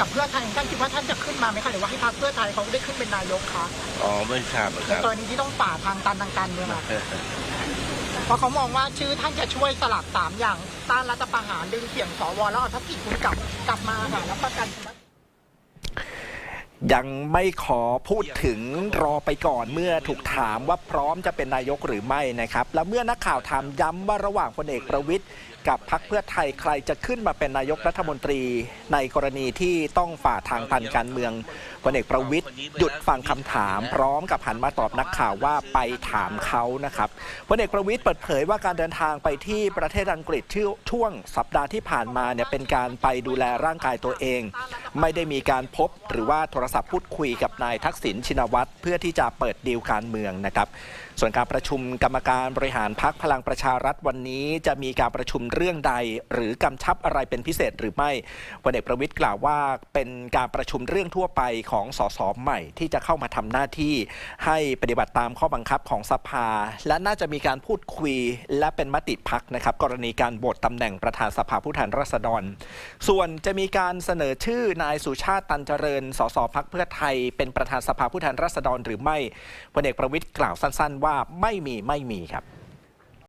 กับเพื่อไทยท่านคิดว่าท่านจะขึ้นมาไหมคะหรือว่าให้พรรคเพื่อไทยเขาได้ขึ้นเป็นนายกคะอ๋อไม่ทราบคในรับกรณีที่ต้องฝ่าทางตันทางการเมืองอะเพราะเขามองว่าชื่อท่านจะช่วยสลับสามอย่างต้านรัฐประหารดึงเสียงสวแล้วเอาทักษิณคุณกลับกลับมาค่ะแล้วประกันคุณยังไม่ขอพูดถึงรอไปก่อนเมื่อถูกถามว่าพร้อมจะเป็นนายกหรือไม่นะครับ แล้วเมื่อนักข่าวถามย้ำว่าระหว่างพลเอกประวิทย์กับพรรคเพื่อไทยใครจะขึ้นมาเป็นนายกรัฐมนตรี ในกรณีที่ต้องฝ่าทางตันการเมืองพลเอกประวิทย์หยุดฟังคำถาม พร้อมกับหันมาตอบนักข่าวว่าไปถามเขานะครับพลเอกประวิทย์เปิดเผยว่าการเดินทางไปที่ประเทศอังกฤษช่วงสัปดาห์ที่ผ่านมาเนี่ยเป็นการไปดูแลร่างกายตัวเอง ไม่ได้มีการพบหรือว่าโทรศัพท์พูดคุยกับนายทักษิณชินวัตรเพื่อที่จะเปิดดีลการเมืองนะครับส่วนการประชุมกรรมการบริหารพักพลังประชารัฐวันนี้จะมีการประชุมเรื่องใด หรือกำชับอะไรเป็นพิเศษหรือไม่พลเอกประวิทย์กล่าวว่าเป็นการประชุมเรื่องทั่วไปของสสใหม่ ที่จะเข้ามาทำหน้าที่ให้ปฏิบัติตามข้อบังคับของสภา และน่าจะมีการพูดคุยและเป็นมติพักนะครับ กรณีการโหวตตำแหน่งประธานสภาผู้แทนราษฎร ส่วนจะมีการเสนอชื่อนายสุชาติตันเจริญ สสพักเพื่อไทย เป็นประธานสภาผู้แทนราษฎรหรือไม่พลเอกประวิทย์กล่าวสั้น ๆ ว่าไม่มีไม่มีครับ